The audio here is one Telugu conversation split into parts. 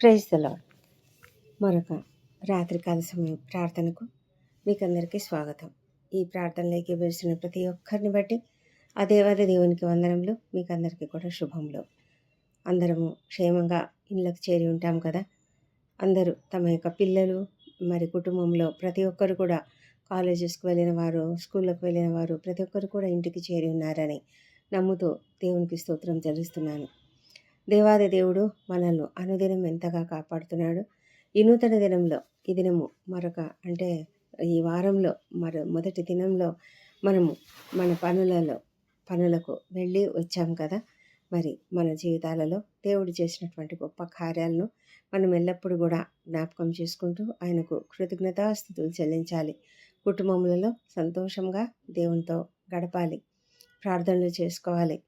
ప్రైజ్ ద లాడ్ మరొక రాత్రికాల సమయం ప్రార్థనకు మీకందరికీ స్వాగతం. ఈ ప్రార్థనలోకి వేసిన ప్రతి ఒక్కరిని బట్టి అదేవాద దేవునికి వందనములు మీకు అందరికీ కూడా శుభములు. అందరము క్షేమంగా ఇళ్ళకు చేరి ఉంటాం కదా. అందరూ తమ యొక్క పిల్లలు మరి కుటుంబంలో ప్రతి ఒక్కరు కూడా కాలేజెస్కి వెళ్ళిన వారు స్కూళ్ళకు వెళ్ళిన వారు ప్రతి ఒక్కరు కూడా ఇంటికి చేరి ఉన్నారని నమ్ముతూ దేవునికి స్తోత్రం చెల్లిస్తున్నాను. దేవాది దేవుడు మనల్ని అనుదినం ఎంతగా కాపాడుతున్నాడు? ఈ నూతన దినంలో ఈ దినము మరొక అంటే ఈ వారంలో మరో మొదటి దినంలో మనము మన పనులలో పనులకు వెళ్ళి వచ్చాం కదా? మరి మన జీవితాలలో దేవుడు చేసినటువంటి గొప్ప కార్యాలను మనం ఎల్లప్పుడూ కూడా జ్ఞాపకం చేసుకుంటూ ఆయనకు కృతజ్ఞతాస్థుతులు చెల్లించాలి. కుటుంబములలో సంతోషంగా దేవునితో గడపాలి. ప్రార్థనలు చేసుకోవాలి.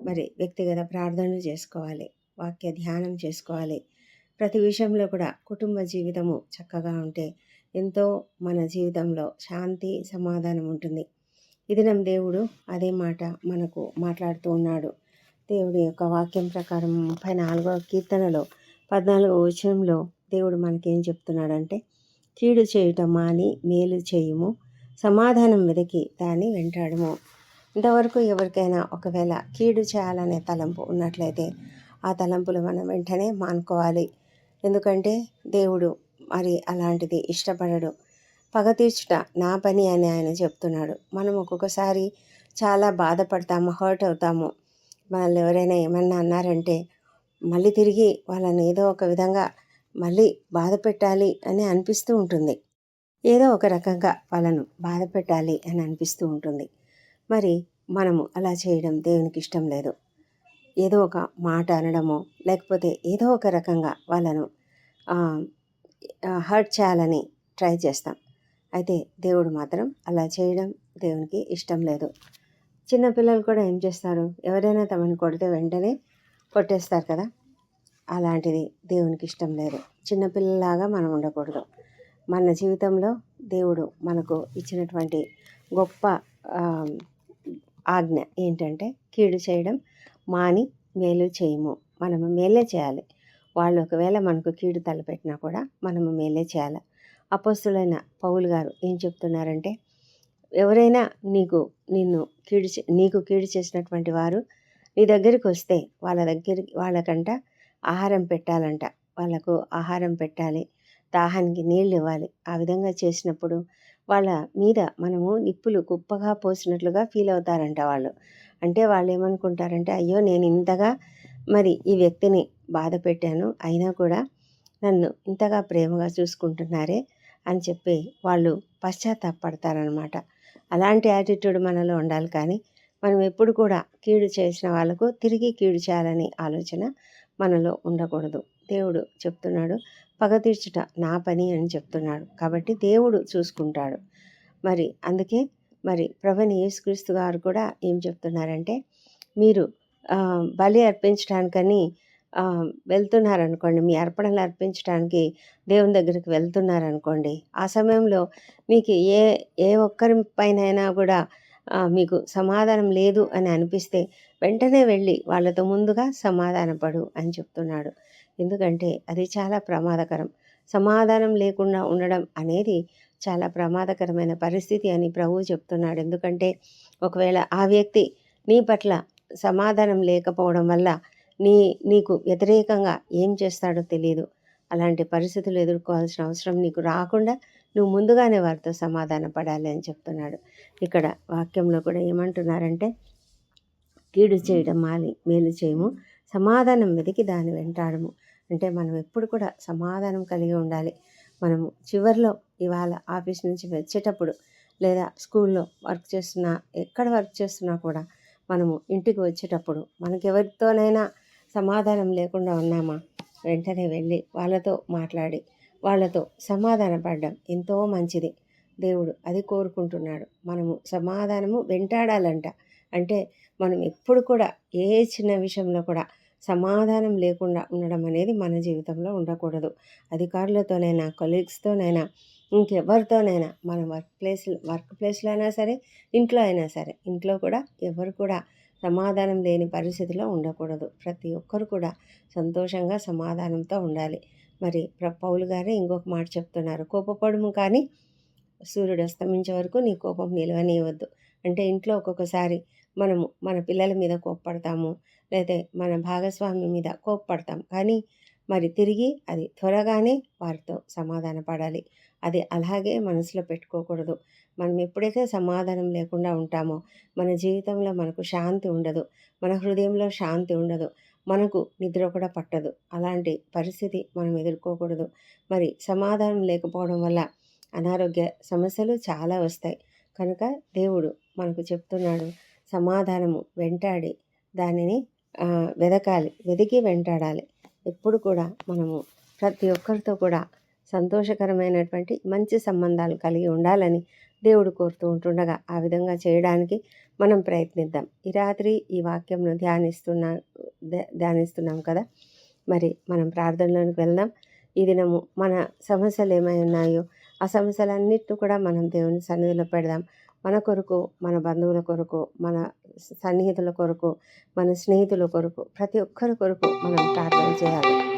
మరి వ్యక్తిగత ప్రార్థనలు చేసుకోవాలి. వాక్య ధ్యానం చేసుకోవాలి. ప్రతి విషయంలో కూడా కుటుంబ జీవితము చక్కగా ఉంటే ఎంతో మన జీవితంలో శాంతి సమాధానం ఉంటుంది. ఇది నమ్ దేవుడు అదే మాట మనకు మాట్లాడుతూ ఉన్నాడు. దేవుడి యొక్క వాక్యం ప్రకారం ముప్పై నాలుగవ కీర్తనలో పద్నాలుగో వచనంలో దేవుడు మనకేం చెప్తున్నాడంటే కీడు చేయటం మాని మేలు చేయుము సమాధానం వెతికి దాన్ని వెంటాడము. ఇంతవరకు ఎవరికైనా ఒకవేళ కీడు చేయాలనే తలంపు ఉన్నట్లయితే ఆ తలంపులు మనం వెంటనే మానుకోవాలి. ఎందుకంటే దేవుడు మరి అలాంటిది ఇష్టపడడు. పగ తీర్చుట నా పని అని ఆయన చెప్తున్నాడు. మనం ఒక్కొక్కసారి చాలా బాధపడతాము హర్ట్ అవుతాము. వాళ్ళు ఎవరైనా ఏమన్నా అన్నారంటే మళ్ళీ తిరిగి వాళ్ళని ఏదో ఒక విధంగా మళ్ళీ బాధ పెట్టాలి అని అనిపిస్తూ ఉంటుంది. ఏదో ఒక రకంగా వాళ్ళను బాధ పెట్టాలి అని అనిపిస్తూ ఉంటుంది. మరి మనము అలా చేయడం దేవునికి ఇష్టం లేదు. ఏదో ఒక మాట అనడమో లేకపోతే ఏదో ఒక రకంగా వాళ్ళను హర్ట్ చేయాలని ట్రై చేస్తాం. అయితే దేవుడు మాత్రం అలా చేయడం దేవునికి ఇష్టం లేదు. చిన్నపిల్లలు కూడా ఏం చేస్తారు? ఎవరైనా తమని కొడితే వెంటనే కొట్టేస్తారు కదా? అలాంటిది దేవునికి ఇష్టం లేదు. చిన్నపిల్లలాగా మనం ఉండకూడదు. మన జీవితంలో దేవుడు మనకు ఇచ్చినటువంటి గొప్ప ఆజ్ఞ ఏంటంటే కీడు చేయడం మాని మేలు చేయము. మనము మేలే చేయాలి. వాళ్ళు ఒకవేళ మనకు కీడు తలపెట్టినా కూడా మనము మేలే చేయాలి. అపస్తులైన పౌలు గారు ఏం చెప్తున్నారంటే ఎవరైనా నీకు నిన్ను కీడు నీకు కీడు చేసినటువంటి వారు నీ దగ్గరికి వస్తే వాళ్ళ దగ్గర వాళ్ళకంట ఆహారం పెట్టాలంట. వాళ్ళకు ఆహారం పెట్టాలి. దాహానికి నీళ్ళు ఇవ్వాలి. ఆ విధంగా చేసినప్పుడు వాళ్ళ మీద మనము నిప్పులు కుప్పగా పోసినట్లుగా ఫీల్ అవుతారంట వాళ్ళు. అంటే వాళ్ళు ఏమనుకుంటారంటే అయ్యో నేను ఇంతగా మరి ఈ వ్యక్తిని బాధ పెట్టాను అయినా కూడా నన్ను ఇంతగా ప్రేమగా చూసుకుంటున్నారే అని చెప్పి వాళ్ళు పశ్చాత్తాపడతారనమాట. అలాంటి యాటిట్యూడ్ మనలో ఉండాలి కానీ మనం ఎప్పుడు కూడా కీడు చేసిన వాళ్ళకు తిరిగి కీడు చేయాలనే ఆలోచన మనలో ఉండకూడదు. దేవుడు చెప్తున్నాడు పగ తీర్చుట నా పని అని చెప్తున్నాడు. కాబట్టి దేవుడు చూసుకుంటాడు. మరి అందుకే మరి ప్రభుని యేసుక్రీస్తు గారు కూడా ఏం చెప్తున్నారంటే మీరు బలి అర్పించడానికని వెళ్తున్నారనుకోండి మీ అర్పణలు అర్పించడానికి దేవుని దగ్గరికి వెళ్తున్నారనుకోండి ఆ సమయంలో మీకు ఏ ఏ ఒక్కరి పైనైనా కూడా మీకు సమాధానం లేదు అని అనిపిస్తే వెంటనే వెళ్ళి వాళ్ళతో ముందుగా సమాధానపడు అని చెప్తున్నాడు. ఎందుకంటే అది చాలా ప్రమాదకరం. సమాధానం లేకుండా ఉండడం అనేది చాలా ప్రమాదకరమైన పరిస్థితి అని ప్రభువు చెప్తున్నాడు. ఎందుకంటే ఒకవేళ ఆ వ్యక్తి నీ పట్ల సమాధానం లేకపోవడం వల్ల నీ నీకు వ్యతిరేకంగా ఏం చేస్తాడో తెలియదు అలాంటి పరిస్థితులు ఎదుర్కోవాల్సిన అవసరం నీకు రాకుండా నువ్వు ముందుగానే వారితో సమాధాన పడాలి అని చెప్తున్నాడు. ఇక్కడ వాక్యంలో కూడా ఏమంటున్నారంటే కీడు చేయడం మాలి మేలు చేయము సమాధానం వెతికి దాన్ని వెంటాడము. అంటే మనం ఎప్పుడు కూడా సమాధానం కలిగి ఉండాలి. మనము చివరిలో ఇవాళ ఆఫీస్ నుంచి వచ్చేటప్పుడు లేదా స్కూల్లో వర్క్ చేస్తున్నా ఎక్కడ వర్క్ చేస్తున్నా కూడా మనము ఇంటికి వచ్చేటప్పుడు మనకెవరితోనైనా సమాధానం లేకుండా ఉన్నామా? వెంటనే వెళ్ళి వాళ్ళతో మాట్లాడి వాళ్ళతో సమాధానపడడం ఎంతో మంచిది. దేవుడు అది కోరుకుంటున్నాడు. మనము సమాధానము వెంటాడాలంట. అంటే మనం ఎప్పుడు కూడా ఏ చిన్న విషయంలో కూడా సమాధానం లేకుండా ఉండడం అనేది మన జీవితంలో ఉండకూడదు. అధికారులతోనైనా కొలీగ్స్తోనైనా ఇంకెవరితోనైనా మన వర్క్ ప్లేస్ వర్క్ ప్లేస్లో అయినా సరే ఇంట్లో అయినా సరే ఇంట్లో కూడా ఎవరు కూడా సమాధానం లేని పరిస్థితిలో ఉండకూడదు. ప్రతి ఒక్కరు కూడా సంతోషంగా సమాధానంతో ఉండాలి. మరి ప్ర పౌలు గారే ఇంకొక మాట చెప్తున్నారు. కోపపడము కానీ సూర్యుడు అస్తమించే వరకు నీ కోపం నిలవనివ్వద్దు అంటే ఇంట్లో ఒక్కొక్కసారి మనము మన పిల్లల మీద కోప్పడతాము లేదా మన భాగస్వామి మీద కోప్పడతాం. కానీ మరి తిరిగి అది త్వరగానే వారితో సమాధాన పడాలి అది అలాగే మనసులో పెట్టుకోకూడదు. మనం ఎప్పుడైతే సమాధానం లేకుండా ఉంటామో మన జీవితంలో మనకు శాంతి ఉండదు. మన హృదయంలో శాంతి ఉండదు. మనకు నిద్ర కూడా పట్టదు. అలాంటి పరిస్థితి మనం ఎదుర్కోకూడదు. మరి సమాధానం లేకపోవడం వల్ల అనారోగ్య సమస్యలు చాలా వస్తాయి. కనుక దేవుడు మనకు చెప్తున్నాడు సమాధానము వెంటాడి దానిని వెదకాలి. వెదికి వెంటాడాలి. ఎప్పుడు కూడా మనము ప్రతి ఒక్కరితో కూడా సంతోషకరమైనటువంటి మంచి సంబంధాలు కలిగి ఉండాలని దేవుడు కోరుతూ ఉంటుండగా ఆ విధంగా చేయడానికి మనం ప్రయత్నిద్దాం. ఈ రాత్రి ఈ వాక్యంను ధ్యానిస్తున్నా ధ్యానిస్తున్నాం కదా? మరి మనం ప్రార్థనలోనికి వెళ్దాం. ఈ దినము మన సమస్యలు ఏమై ఉన్నాయో ఆ సమస్యలన్నిటిని కూడా మనం దేవుని సన్నిధిలో పెడదాం. మన కొరకు మన బంధువుల కొరకు మన సన్నిహితుల కొరకు మన స్నేహితుల కొరకు ప్రతి ఒక్కరి కొరకు మనం ప్రార్థన చేయాలి.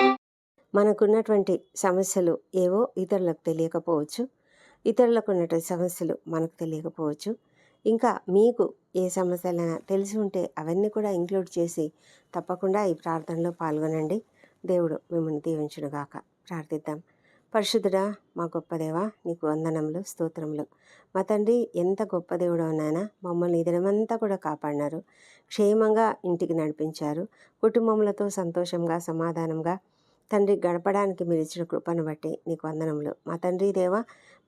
మనకున్నటువంటి సమస్యలు ఏవో ఇతరులకు తెలియకపోవచ్చు. ఇతరులకు ఉన్నటువంటి సమస్యలు మనకు తెలియకపోవచ్చు. ఇంకా మీకు ఏ సమస్యలైనా తెలిసి ఉంటే అవన్నీ కూడా ఇంక్లూడ్ చేసి తప్పకుండా ఈ ప్రార్థనలో పాల్గొనండి. దేవుడు మిమ్మల్ని దీవించుడుగాక ప్రార్థిద్దాం. పరిశుద్ధుడా మా గొప్ప దేవ నీకు వందనములు స్తోత్రములు. మా తండ్రి ఎంత గొప్ప దేవుడో నాయన మమ్మల్ని దినమంతా కూడా కాపాడినారు. క్షేమంగా ఇంటికి నడిపించారు. కుటుంబములతో సంతోషంగా సమాధానంగా తండ్రి గడపడానికి మీరు ఇచ్చిన కృపను బట్టి నీకు వందనములు. మా తండ్రి దేవ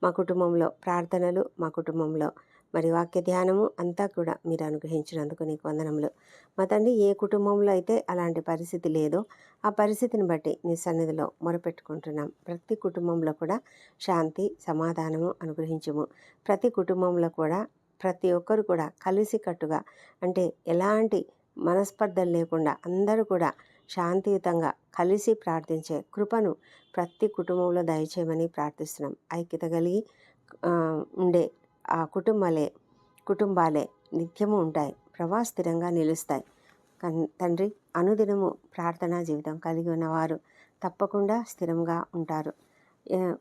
మా కుటుంబంలో ప్రార్థనలు మా కుటుంబంలో మరి వాక్య ధ్యానము అంతా కూడా మీరు అనుగ్రహించినందుకు నీకు వందనములు. మా తండ్రి ఏ కుటుంబంలో అయితే అలాంటి పరిస్థితి లేదో ఆ పరిస్థితిని బట్టి నీ సన్నిధిలో మొరపెట్టుకుంటున్నాం. ప్రతి కుటుంబంలో కూడా శాంతి సమాధానము అనుగ్రహించము. ప్రతి కుటుంబంలో కూడా ప్రతి ఒక్కరు కూడా కలిసికట్టుగా అంటే ఎలాంటి మనస్పర్ధలు లేకుండా అందరూ కూడా శాంతియుతంగా కలిసి ప్రార్థించే కృపను ప్రతి కుటుంబంలో దయచేయమని ప్రార్థిస్తున్నాం. ఐక్యత కలిగి ఉండే ఆ కుటుంబాలే కుటుంబాలే నిత్యము ఉంటాయి. ప్రభా స్థిరంగా నిలుస్తాయి. తండ్రి అనుదినము ప్రార్థనా జీవితం కలిగి ఉన్నవారు తప్పకుండా స్థిరంగా ఉంటారు.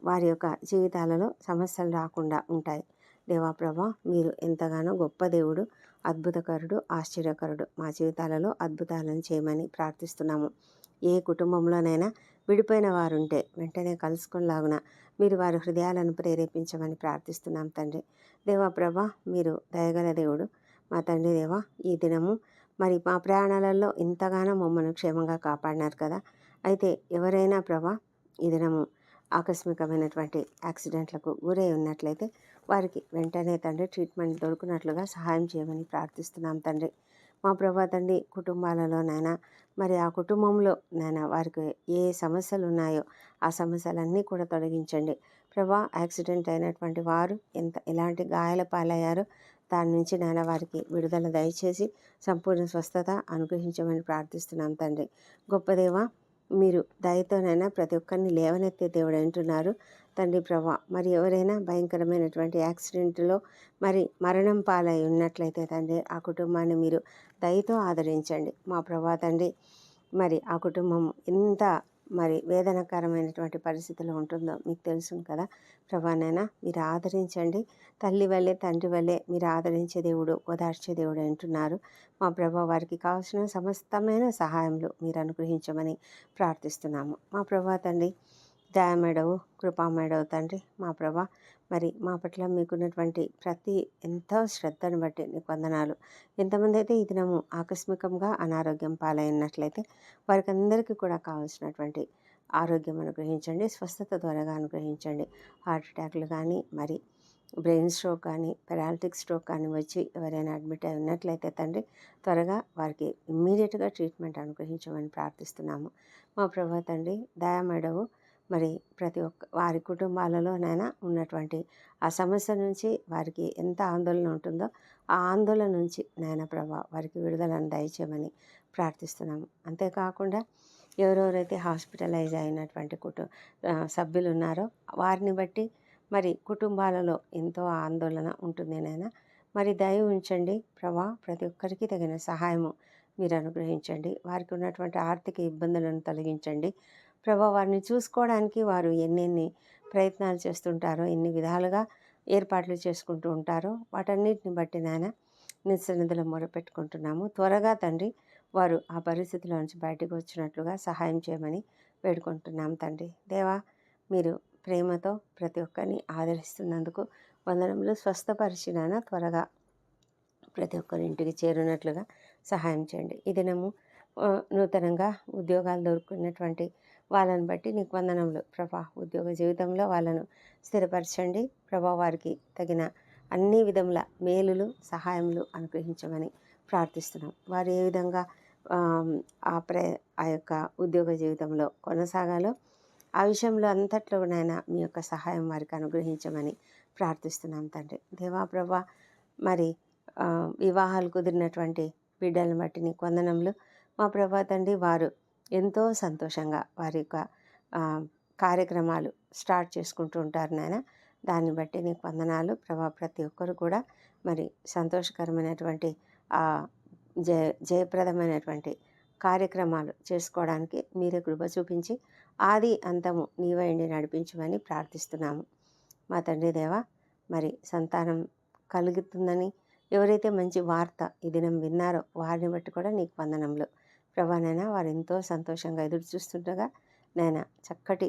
వారి యొక్క జీవితాలలో సమస్యలు రాకుండా ఉంటాయి. దేవాప్రభ మీరు ఎంతగానో గొప్ప దేవుడు. అద్భుతకరుడు ఆశ్చర్యకరుడు. మా జీవితాలలో అద్భుతాలను చేయమని ప్రార్థిస్తున్నాము. ఏ కుటుంబంలోనైనా విడిపోయిన వారుంటే వెంటనే కలుసుకునిలాగున మీరు వారి హృదయాలను ప్రేరేపించమని ప్రార్థిస్తున్నాం తండ్రి. దేవా ప్రభ మీరు దయగల దేవుడు. మా తండ్రి దేవా ఈ దినము మరి మా ప్రయాణాలలో ఇంతగానో మమ్మల్ని క్షేమంగా కాపాడినారు కదా. అయితే ఎవరైనా ప్రభా ఈ దినము ఆకస్మికమైనటువంటి యాక్సిడెంట్లకు గురై ఉన్నట్లయితే వారికి వెంటనే తండ్రి ట్రీట్మెంట్ దొరికినట్లుగా సహాయం చేయమని ప్రార్థిస్తున్నాం తండ్రి. మా ప్రభా తండ్రి కుటుంబాలలోనైనా మరి ఆ కుటుంబంలో నాయన వారికి ఏ సమస్యలు ఉన్నాయో ఆ సమస్యలన్నీ కూడా తొలగించండి. ప్రభా యాక్సిడెంట్ అయినటువంటి వారు ఎంత ఎలాంటి గాయాల పాలయ్యారో దాని నుంచి నాయన వారికి విడుదల దయచేసి సంపూర్ణ స్వస్థత అనుగ్రహించమని ప్రార్థిస్తున్నాం తండ్రి. గొప్పదేవ మీరు దయతోనైనా ప్రతి ఒక్కరిని లేవనెత్తే దేవుడు అంటున్నారు. తండ్రి ప్రభా మరి ఎవరైనా భయంకరమైనటువంటి యాక్సిడెంట్లో మరి మరణం పాలై ఉన్నట్లయితే తండ్రి ఆ కుటుంబాన్ని మీరు దయతో ఆదరించండి. మా ప్రభా తండ్రి మరి ఆ కుటుంబం ఎంత మరి వేదనకరమైనటువంటి పరిస్థితిలో ఉంటుందో మీకు తెలుసు కదా. ప్రభానైనా మీరు ఆదరించండి. తల్లి వల్లే తండ్రి వల్లే మీరు ఆదరించే దేవుడు ఓదార్చే దేవుడు అంటున్నారు. మా ప్రభా వారికి కావాల్సిన సమస్తమైన సహాయంలో మీరు అనుగ్రహించమని ప్రార్థిస్తున్నాము. మా ప్రభా తండ్రి దయామేడవు కృపామేడవు తండ్రి మా ప్రభా మరి మా పట్ల మీకున్నటువంటి ప్రతి ఎంతో శ్రద్ధను బట్టి నీకు వందనాలు. ఎంతమంది అయితే ఈ దినము ఆకస్మికంగా అనారోగ్యం పాలైనట్లయితే వారికి అందరికీ కూడా కావాల్సినటువంటి ఆరోగ్యం అనుగ్రహించండి స్వస్థత త్వరగా అనుగ్రహించండి. హార్ట్ అటాక్లు కానీ మరి బ్రెయిన్ స్ట్రోక్ కానీ పెరాలిటిక్ స్ట్రోక్ కానీ వచ్చి ఎవరైనా అడ్మిట్ అయి ఉన్నట్లయితే తండ్రి త్వరగా వారికి ఇమ్మీడియట్గా ట్రీట్మెంట్ అనుగ్రహించమని ప్రార్థిస్తున్నాము. మా ప్రభా తండ్రి దయామేడవు మరి ప్రతి ఒక్క వారి కుటుంబాలలోనైనా ఉన్నటువంటి ఆ సమస్య నుంచి వారికి ఎంత ఆందోళన ఉంటుందో ఆ ఆందోళన నుంచి నాయన ప్రభా వారికి విడుదలను దయచేయమని ప్రార్థిస్తున్నాము. అంతేకాకుండా ఎవరెవరైతే హాస్పిటలైజ్ అయినటువంటి కుటుంబ సభ్యులు ఉన్నారో వారిని బట్టి మరి కుటుంబాలలో ఎంతో ఆందోళన ఉంటుంది నాయన మరి దయ ఉంచండి ప్రభా ప్రతి ఒక్కరికి తగిన సహాయము మీరు అనుగ్రహించండి. వారికి ఉన్నటువంటి ఆర్థిక ఇబ్బందులను తొలగించండి. ప్రభా వారిని చూసుకోవడానికి వారు ఎన్నెన్ని ప్రయత్నాలు చేస్తుంటారో ఎన్ని విధాలుగా ఏర్పాట్లు చేసుకుంటూ ఉంటారో వాటన్నిటిని బట్టి నాయన నిస్సన్నిధిలో మొరపెట్టుకుంటున్నాము. త్వరగా తండ్రి వారు ఆ పరిస్థితిలో నుంచి బయటకు వచ్చినట్లుగా సహాయం చేయమని వేడుకుంటున్నాం తండ్రి. దేవా మీరు ప్రేమతో ప్రతి ఒక్కరిని ఆదరిస్తున్నందుకు వందనంలో స్వస్థపరిచినాన త్వరగా ప్రతి ఒక్కరి ఇంటికి చేరునట్లుగా సహాయం చేయండి. ఈ దినము నూతనంగా ఉద్యోగాలు దొరుకున్నటువంటి వాళ్ళని బట్టి నీకు వందనములు. ప్రభా ఉద్యోగ జీవితంలో వాళ్ళను స్థిరపరచండి. ప్రభా వారికి తగిన అన్ని విధముల మేలులు సహాయములు అనుగ్రహించమని ప్రార్థిస్తున్నాం. వారు ఏ విధంగా ఆ ప్ర ఆ యొక్క ఉద్యోగ జీవితంలో కొనసాగాలో ఆ విషయంలో అంతట్లో నాయన మీ యొక్క సహాయం వారికి అనుగ్రహించమని ప్రార్థిస్తున్నాం తండ్రి. దేవా ప్రభా మరి వివాహాలు కుదిరినటువంటి బిడ్డలను బట్టి నీకు వందనములు. మా ప్రభా తండ్రి వారు ఎంతో సంతోషంగా వారి యొక్క కార్యక్రమాలు స్టార్ట్ చేసుకుంటూ ఉంటారు నాయన. దాన్ని బట్టి నీకు వందనాలు. ప్రభా ప్రతి ఒక్కరు కూడా మరి సంతోషకరమైనటువంటి జయ జయప్రదమైనటువంటి కార్యక్రమాలు చేసుకోవడానికి మీరే కృప చూపించి ఆది అంతము నీవైండి నడిపించమని ప్రార్థిస్తున్నాము. మా తండ్రి దేవ మరి సంతానం కలుగుతుందని ఎవరైతే మంచి వార్త ఈ దినం విన్నారో వారిని బట్టి కూడా నీకు వందనంలో ప్రభా నాయన వారు ఎంతో సంతోషంగా ఎదురు చూస్తుండగా నాయన చక్కటి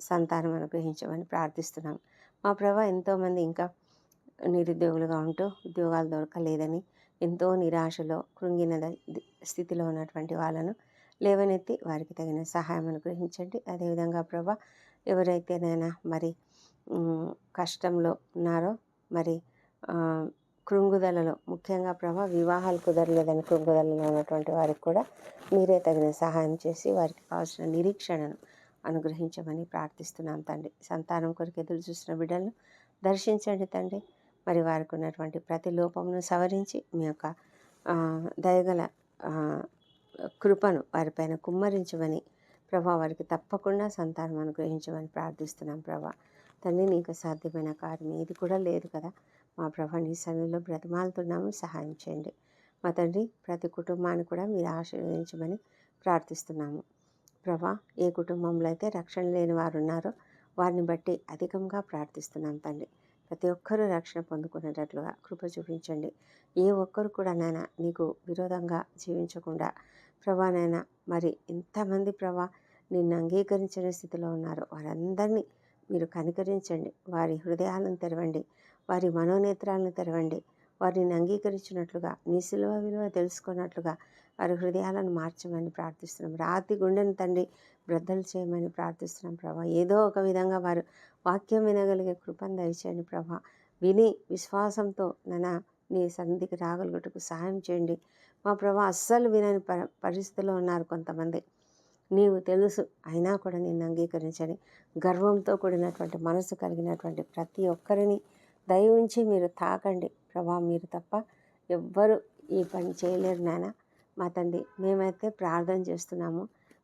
సంతానం అనుగ్రహించమని ప్రార్థిస్తున్నాం. మా ప్రభా ఎంతోమంది ఇంకా నిరుద్యోగులుగా ఉంటూ ఉద్యోగాలు దొరకలేదని ఎంతో నిరాశలో కృంగిన స్థితిలో ఉన్నటువంటి వాళ్ళను లేవనెత్తి వారికి తగిన సహాయం అనుగ్రహించండి. అదేవిధంగా ప్రభా ఎవరైతేనైనా మరి కష్టంలో ఉన్నారో మరి కృంగుదలలో. ముఖ్యంగా ప్రభా వివాహాలు కుదరలేదని కృంగుదలలో ఉన్నటువంటి వారికి కూడా మీరే తగిన సహాయం చేసి వారికి కావాల్సిన నిరీక్షణను అనుగ్రహించమని ప్రార్థిస్తున్నాం తండ్రి. సంతానం కొరకు ఎదురు చూసిన బిడ్డలను దర్శించండి తండ్రి. మరి వారికి ఉన్నటువంటి ప్రతి లోపమును సవరించి మీ యొక్క దయగల కృపను వారిపైన కుమ్మరించమని ప్రభా వారికి తప్పకుండా సంతానం అనుగ్రహించమని ప్రార్థిస్తున్నాం ప్రభా. తండ్రి నీకు సాధ్యమైన కార్యం ఏది కూడా లేదు కదా. మా ప్రభా నీ సన్నిధిలో బ్రతిమాలుతున్నాము సహాయం చేయండి మా తండ్రి ప్రతి కుటుంబాన్ని కూడా మీరు ఆశీర్వదించమని ప్రార్థిస్తున్నాము. ప్రభా ఏ కుటుంబంలో అయితే రక్షణ లేని వారు ఉన్నారో వారిని బట్టి అధికంగా ప్రార్థిస్తున్నాం తండ్రి. ప్రతి ఒక్కరూ రక్షణ పొందుకునేటట్లుగా కృప చూపించండి. ఏ ఒక్కరు కూడా నాయన నీకు విరోధంగా జీవించకుండా ప్రభా నాయన మరి ఎంతమంది ప్రభా నిన్ను అంగీకరించని స్థితిలో ఉన్నారో వారందరినీ మీరు కనికరించండి. వారి హృదయాలను తెరవండి. వారి మనోనేత్రాలను తెరవండి. వారిని అంగీకరించినట్లుగా నీ సిలువ విలువ తెలుసుకున్నట్లుగా వారి హృదయాలను మార్చమని ప్రార్థిస్తున్నాం. రాతి గుండెను తండ్రి బ్రద్దలు చేయమని ప్రార్థిస్తున్నాం ప్రభా. ఏదో ఒక విధంగా వారు వాక్యం వినగలిగే కృపను దయచేయండి ప్రభా. విని విశ్వాసంతో నన్న నీ సన్నిధికి రాగలుగుటకు సహాయం చేయండి. మా ప్రభా అస్సలు వినని ప పరిస్థితిలో ఉన్నారు కొంతమంది. నీవు తెలుసు అయినా కూడా నిన్ను అంగీకరించని గర్వంతో కూడినటువంటి మనసు కలిగినటువంటి ప్రతి ఒక్కరిని దయ ఉంచి మీరు తాకండి. ప్రభా మీరు తప్ప ఎవ్వరు ఈ పని చేయలేరు నాన్న మా తండ్రి మేమైతే ప్రార్థన చేస్తున్నాము.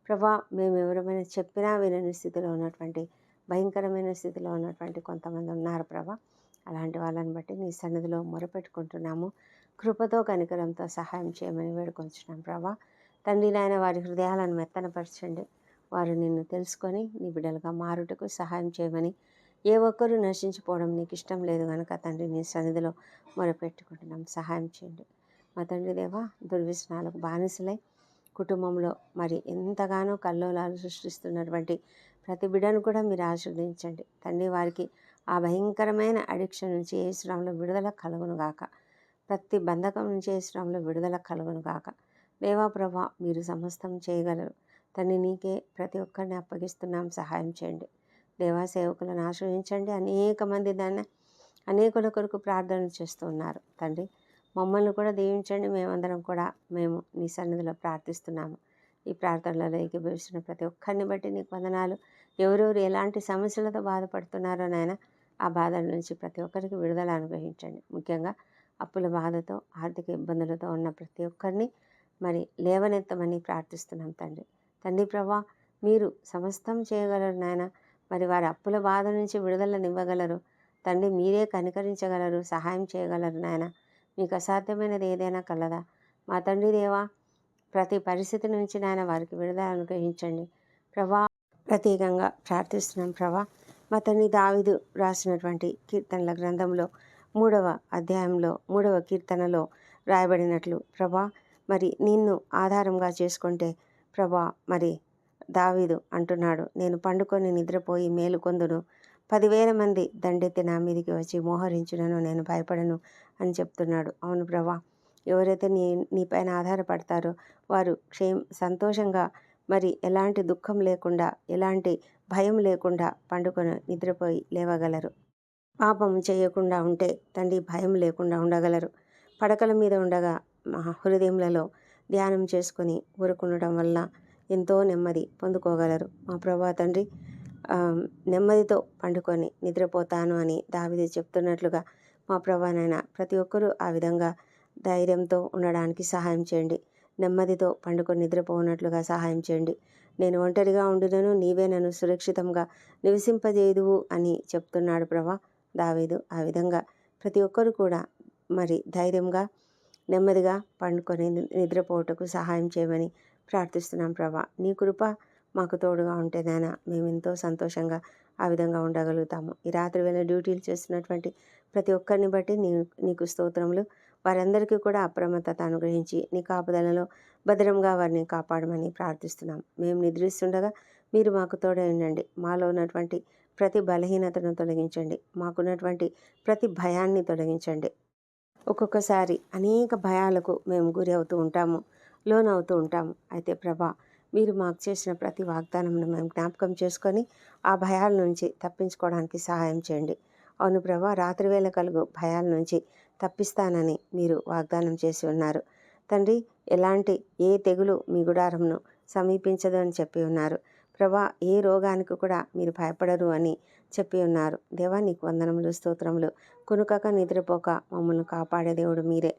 ప్రభా మేము ఎవరైనా చెప్పినా వినని స్థితిలో ఉన్నటువంటి భయంకరమైన స్థితిలో ఉన్నటువంటి కొంతమంది ఉన్నారు ప్రభా. అలాంటి వాళ్ళని బట్టి నీ సన్నిధిలో మొరపెట్టుకుంటున్నాము. కృపతో కనికరంతో సహాయం చేయమని వేడుకొంచున్నాం ప్రభా. తండ్రి నాయన వారి హృదయాలను మెత్తనపరచండి. వారు నిన్ను తెలుసుకొని నీ బిడ్డలుగా మారుటకు సహాయం చేయమని ఏ ఒక్కరూ నశించిపోవడం నీకు ఇష్టం లేదు కనుక తండ్రి నీ సన్నిధిలో మొరపెట్టుకుంటున్నాం. సహాయం చేయండి. మా తండ్రి దేవా దుర్వ్యసనాలకు బానిసలై కుటుంబంలో మరి ఎంతగానో కల్లోలాలు సృష్టిస్తున్నటువంటి ప్రతి బిడ్డను కూడా మీరు ఆశీర్వదించండి. తండ్రి వారికి ఆ భయంకరమైన అడిక్షన్ నుంచి ఏ శ్రమంలో విడుదల కలుగును గాక. ప్రతి బంధకం నుంచి ఏ శ్రమంలో విడుదల కలుగును గాక. దేవా ప్రభా మీరు సమస్తం చేయగలరు. తండ్రి నీకే ప్రతి ఒక్కరిని అప్పగిస్తున్నాం. సహాయం చేయండి. దేవా సేవకులను ఆశ్రయించండి. అనేక మంది దాన్ని అనేకుల కొరకు ప్రార్థనలు చేస్తూ ఉన్నారు. తండ్రి మమ్మల్ని కూడా దీవించండి. మేమందరం కూడా మేము నీ సన్నిధిలో ప్రార్థిస్తున్నాము. ఈ ప్రార్థనలలో ఏకీభవిస్తున్న ప్రతి ఒక్కరిని బట్టి నీకు వందనాలు. ఎవరెవరు ఎలాంటి సమస్యలతో బాధపడుతున్నారో నాయన ఆ బాధల నుంచి ప్రతి ఒక్కరికి విడుదల అనుగ్రహించండి. ముఖ్యంగా అప్పుల బాధతో ఆర్థిక ఇబ్బందులతో ఉన్న ప్రతి ఒక్కరిని మరి లేవనెత్తమని ప్రార్థిస్తున్నాం తండ్రి. తండ్రి ప్రభా మీరు సమస్తం చేయగలరు నాయన. మరి వారి అప్పుల బాధ నుంచి విడుదలనివ్వగలరు. తండ్రి మీరే కనికరించగలరు సహాయం చేయగలరు నాయన. మీకు అసాధ్యమైనది ఏదైనా కలదా? మా తండ్రి దేవా ప్రతి పరిస్థితి నుంచి నాయన వారికి విడుదల అనుగ్రహించండి. ప్రభా ప్రత్యేకంగా ప్రార్థిస్తున్నాం ప్రభా. మా తండ్రి దావిదు రాసినటువంటి కీర్తనల గ్రంథంలో మూడవ అధ్యాయంలో మూడవ కీర్తనలో రాయబడినట్లు ప్రభా మరి నిన్ను ఆధారంగా చేసుకుంటే ప్రభా మరి దావీదు అంటున్నాడు. నేను పండుకొని నిద్రపోయి మేలుకొందును పదివేల మంది దండెత్తి నా మీదికి వచ్చి మోహరించునను నేను భయపడను అని చెప్తున్నాడు. అవును ప్రభా ఎవరైతే నీ నీపైన ఆధారపడతారో వారు క్షేమ సంతోషంగా మరి ఎలాంటి దుఃఖం లేకుండా ఎలాంటి భయం లేకుండా పండుకొని నిద్రపోయి లేవగలరు. పాపం చేయకుండా ఉంటే తండ్రి భయం లేకుండా ఉండగలరు. పడకల మీద ఉండగా మా హృదయములలో ధ్యానం చేసుకొని ఊరుకుండటం వల్ల ఎంతో నెమ్మది పొందుకోగలరు. మా ప్రభా తండ్రి నెమ్మదితో పండుకొని నిద్రపోతాను అని దావిది చెప్తున్నట్లుగా మా ప్రభానైనా ప్రతి ఒక్కరూ ఆ విధంగా ధైర్యంతో ఉండడానికి సహాయం చేయండి. నెమ్మదితో పండుకొని నిద్రపోనట్లుగా సహాయం చేయండి. నేను ఒంటరిగా ఉండినను నీవే నన్ను సురక్షితంగా నివసింపజేయుదువు అని చెప్తున్నాడు ప్రభా దావీదు. ఆ విధంగా ప్రతి ఒక్కరు కూడా మరి ధైర్యంగా నెమ్మదిగా పండుకొని నిద్రపోవటకు సహాయం చేయమని ప్రార్థిస్తున్నాం ప్రభా. నీ కృప మాకు తోడుగా ఉంటే నాయన మేము ఎంతో సంతోషంగా ఆ విధంగా ఉండగలుగుతాము. ఈ రాత్రి వేళ డ్యూటీలు చేస్తున్నటువంటి ప్రతి ఒక్కరిని బట్టి నీ నీకు స్తోత్రములు. వారందరికీ కూడా అప్రమత్తత అనుగ్రహించి నీ కాపుదలలో భద్రంగా వారిని కాపాడమని ప్రార్థిస్తున్నాం. మేము నిద్రిస్తుండగా మీరు మాకు తోడై ఉండండి. మాలో ఉన్నటువంటి ప్రతి బలహీనతను తొలగించండి. మాకున్నటువంటి ప్రతి భయాన్ని తొలగించండి. ఒక్కొక్కసారి అనేక భయాలకు మేము గురి అవుతూ ఉంటాము లోనవుతూ ఉంటాము. అయితే ప్రభా మీరు మాకు చేసిన ప్రతి వాగ్దానంను మేము జ్ఞాపకం చేసుకొని ఆ భయాల నుంచి తప్పించుకోవడానికి సహాయం చేయండి. అవును ప్రభా రాత్రి వేళ కలుగు భయాల నుంచి తప్పిస్తానని మీరు వాగ్దానం చేసి ఉన్నారు. తండ్రి ఎలాంటి ఏ తెగులు మీ గుడారంను సమీపించదు అని చెప్పి ఉన్నారు. ప్రభా ఏ రోగానికి కూడా మీరు భయపడరు అని చెప్పి ఉన్నారు. దేవా నీకు వందనములు స్తోత్రములు. కునుకక నిద్రపోక మమ్మల్ని కాపాడే దేవుడు మీరే.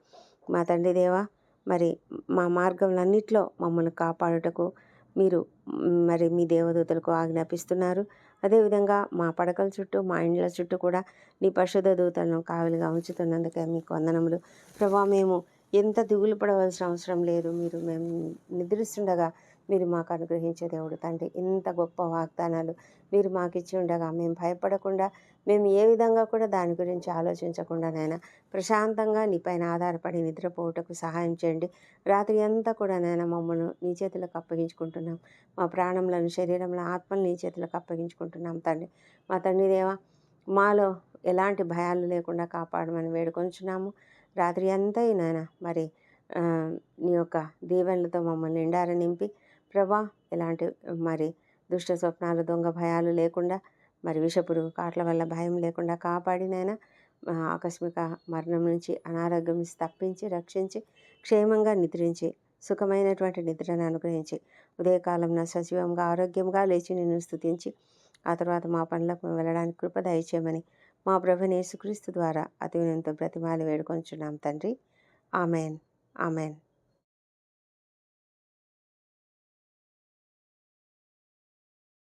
మా తండ్రి దేవా మరి మా మార్గములన్నిట్లో మమ్మల్ని కాపాడుటకు మీరు మరి మీ దేవదూతలకు ఆజ్ఞాపిస్తున్నారు. అదేవిధంగా మా పడకల చుట్టూ మా ఇండ్ల చుట్టూ కూడా నీ పరిశుద్ధ దూతలను కావలిగా ఉంచుతున్నందుకే మీకు వందనములు. ప్రభా మేము ఎంత దిగులు పడవలసిన అవసరం లేదు. మీరు మేము నిద్రిస్తుండగా మీరు మాకు అనుగ్రహించే దేవుడు తండ్రి. ఇంత గొప్ప వాగ్దానాలు మీరు మాకు ఇచ్చి ఉండగా మేము భయపడకుండా మేము ఏ విధంగా కూడా దాని గురించి ఆలోచించకుండా నైనా ప్రశాంతంగా నీ పైన ఆధారపడి నిద్రపోవటకు సహాయం చేయండి. రాత్రి అంతా కూడా నైనా మమ్మల్ని నీ చేతులకు అప్పగించుకుంటున్నాం. మా ప్రాణంలను శరీరంలో ఆత్మను నీ చేతులకు అప్పగించుకుంటున్నాం తండ్రి. మా తండ్రి దేవా మాలో ఎలాంటి భయాలు లేకుండా కాపాడమని వేడుకొంచున్నాము. రాత్రి అంతా నాయన మరి నీ యొక్క దీవెనలతో మమ్మల్ని నిండార నింపి ప్రభా ఎలాంటి మరి దుష్ట స్వప్నాలు దొంగ భయాలు లేకుండా మరి విషపురుగు కాట్ల వల్ల భయం లేకుండా కాపాడినైనా ఆకస్మిక మరణం నుంచి అనారోగ్యం నుంచి తప్పించి రక్షించి క్షేమంగా నిద్రించి సుఖమైనటువంటి నిద్రను అనుగ్రహించి నా సజీవంగా ఆరోగ్యంగా లేచి నిన్ను స్థుతించి ఆ తర్వాత మా పనులకు మేము వెళ్ళడానికి కృప దయచేయమని మా ప్రభుని యేసుక్రీస్తు ద్వారా అతి వినంతో బ్రతిమాలి వేడుకొంచున్నాం తండ్రి. ఆమెన్. ఆమెన్.